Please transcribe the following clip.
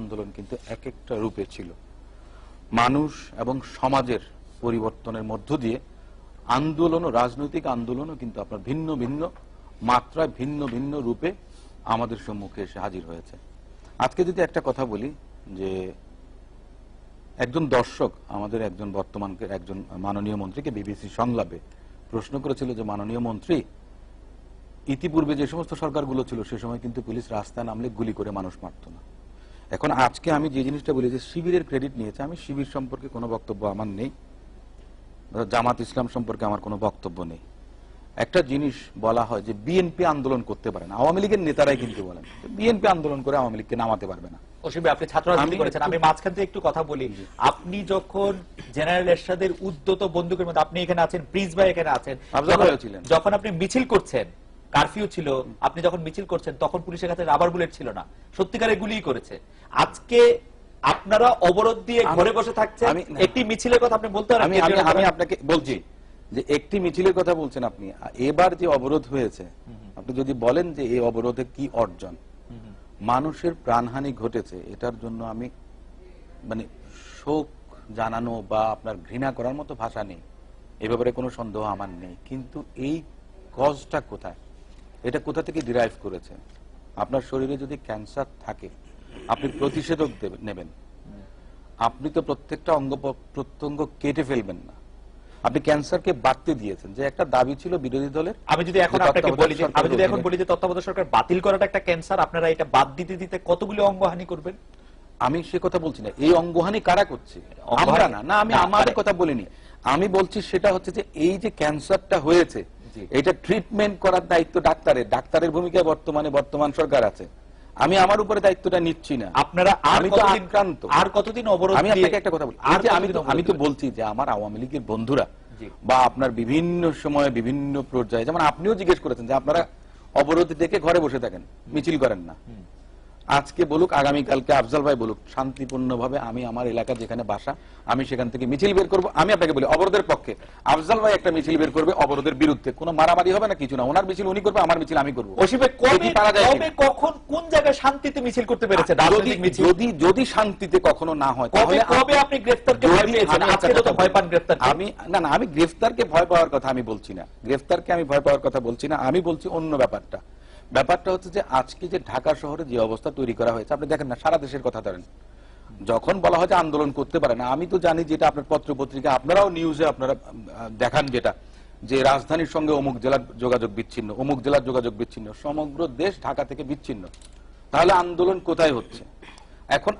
আন্দোলন কিন্তু এক একটা রূপে ছিল। মানুষ এবং সমাজের পরিবর্তনের মধ্য দিয়ে আন্দোলন ও রাজনৈতিক আন্দোলনও কিন্তু আপনার ভিন্ন ভিন্ন, মাত্রায় ভিন্ন ভিন্ন রূপে আমাদের সম্মুখে এসে হাজির হয়েছে। আজকে যদি একটা কথা বলি, যে একজন দর্শক আমাদের একজন বর্তমানকে, একজন মাননীয় মন্ত্রীকে বিবিসি সংলাপে প্রশ্ন করেছিল যে, মাননীয় মন্ত্রী, ইতিপূর্বে যে সমস্ত সরকারগুলো ছিল, সে সময় কিন্তু পুলিশ রাস্তায় নামলে গুলি করে মানুষ মারত না। এখন আজকে আমি যে জিনিসটা বলি যে শিবিরের ক্রেডিট নিয়েছে আমি শিবির সম্পর্কে কোনো বক্তব্য আমার নেই। জামাত ইসলাম সম্পর্কে আমার কোনো বক্তব্য নেই। একটা জিনিস বলা হয় যে বিএনপি আন্দোলন করতে পারে না। আওয়ামী লীগের নেতারাই কিন্তু বলেন বিএনপি আন্দোলন করে আওয়ামী লীগকে নামাতে পারবে না। আপনি ছাত্র রাজনীতি করেছেন। আমি মাঝখান থেকে একটু কথা বলি। আপনি যখন জেনারেল এরশাদের উদ্যত বন্দুকের মধ্যে আপনি এখানে আছেন প্রিন্স ভাই এখানে আছেন। যখন আপনি মিছিল করছেন কারফিউ ছিল আপনি যখন মিছিল করছেন তখন পুলিশের কাছে রাবার বুলেট ছিল না। সত্যিকারের গুলিই করেছে। আজকে আপনারা অবরোধ দিয়ে ঘরে বসে থাকছেন একটি মিছিলের কথা আপনি বলতে আমি আমি আপনাকে বলছি যে একটি মিছিলের কথা বলছেন আপনি। এবার যে অবরোধ হয়েছে আপনি যদি বলেন যে এই অবরোধে কি অর্জন মানুষের প্রাণহানি ঘটেছে এটার জন্য আমি মানে শোক জানানো বা আপনার ঘৃণা করার মতো ভাষা নেই। এ ব্যাপারে কোনো সন্দেহ আমার নেই। কিন্তু এই কজটা কোথায়? এটা কোথা থেকে ডিরাইভ করেছে? আপনার শরীরে যদি ক্যান্সার থাকে আপনি প্রতিষেধক নেবেন। আপনি তো প্রত্যেকটা অঙ্গ প্রত্যঙ্গ কেটে ফেলবেন না। আপনি ক্যান্সারকে বাড়তে দিয়েছেন। যে একটা দাবি ছিল বিরোধী দলের আমি যদি এখন আপনাকে বলি যে আমি যদি এখন বলি যে তত্ত্বাবধায়ক সরকার বাতিল করাটা একটা ক্যান্সার আপনারা এটা বাদ দিতে দিতে কতগুলো অঙ্গহানি করবেন? আমি সে কথা বলছি না। এই অঙ্গহানি কারা করছে? আমরা না। না আমি না, আমাদের মানে- কথা বলিনি। আমি বলছি সেটা হচ্ছে যে এই যে ক্যান্সারটা হয়েছে। এটা ট্রিটমেন্ট করার দায়িত্ব ডাক্তারের। ডাক্তারের ভূমিকায় বর্তমানে বর্তমান সরকার আছে। আমি আমার উপরে দায়িত্বটা নিচ্ছি না। আপনারা আমি তো আক্রান্ত। আর কতদিন অবরোধ আমি আপনাকে একটা কথা বলি। আর আমি আমি তো বলছি যে আমার আওয়ামী লীগের বন্ধুরা বা আপনার বিভিন্ন সময়ে বিভিন্ন পর্যায়ে যেমন আপনিও জিজ্ঞেস করেছেন যে আপনারা অবরোধ দেখে ঘরে বসে থাকেন মিছিল করেন না। আজকে বলুক আগামীকালকে আফজাল ভাই বলুক শান্তিপূর্ণভাবে আমি আমার এলাকা যেখানে বাসা আমি সেখান থেকে মিছিল বের করব। আমি আপনাকে বলি অবরোধের পক্ষে। আফজাল ভাই একটা মিছিল বের করবে অবরোধের বিরুদ্ধে। কোনো মারামারি হবে না কিছু না। ওনার মিছিল উনি করবে আমার মিছিল আমি করব। কখন কোন জায়গায় শান্তিতে মিছিল করতে পেরেছে? যদি যদি যদি শান্তিতে কখনো না হয় তাহলে কবে আপনি গ্রেফতারকে ভয় পেয়েছেন? আমি আজকে তো ভয় পান গ্রেফতার আমি না না আমি গ্রেফতারকে ভয় পাওয়ার কথা আমি বলছি না। গ্রেফতারকে আমি ভয় পাওয়ার কথা বলছি না। আমি বলছি অন্য ব্যাপারটা। ব্যাপারটা হচ্ছে যে আজকে যে ঢাকা শহরে যে অবস্থা তৈরি করা হয়েছে, আপনি দেখেন না, সারা দেশের কথা ধরেন। যখন বলা হয় যে আন্দোলন করতে পারে না, আমি তো জানি যেটা আপনার পত্র পত্রিকা আপনারাও নিউজে আপনারা দেখান যেটা, যে রাজধানীর সঙ্গে অমুক জেলার যোগাযোগ বিচ্ছিন্ন, অমুক জেলার যোগাযোগ বিচ্ছিন্ন, সমগ্র দেশ ঢাকা থেকে বিচ্ছিন্ন। তাহলে আন্দোলন কোথায় হচ্ছে? এখন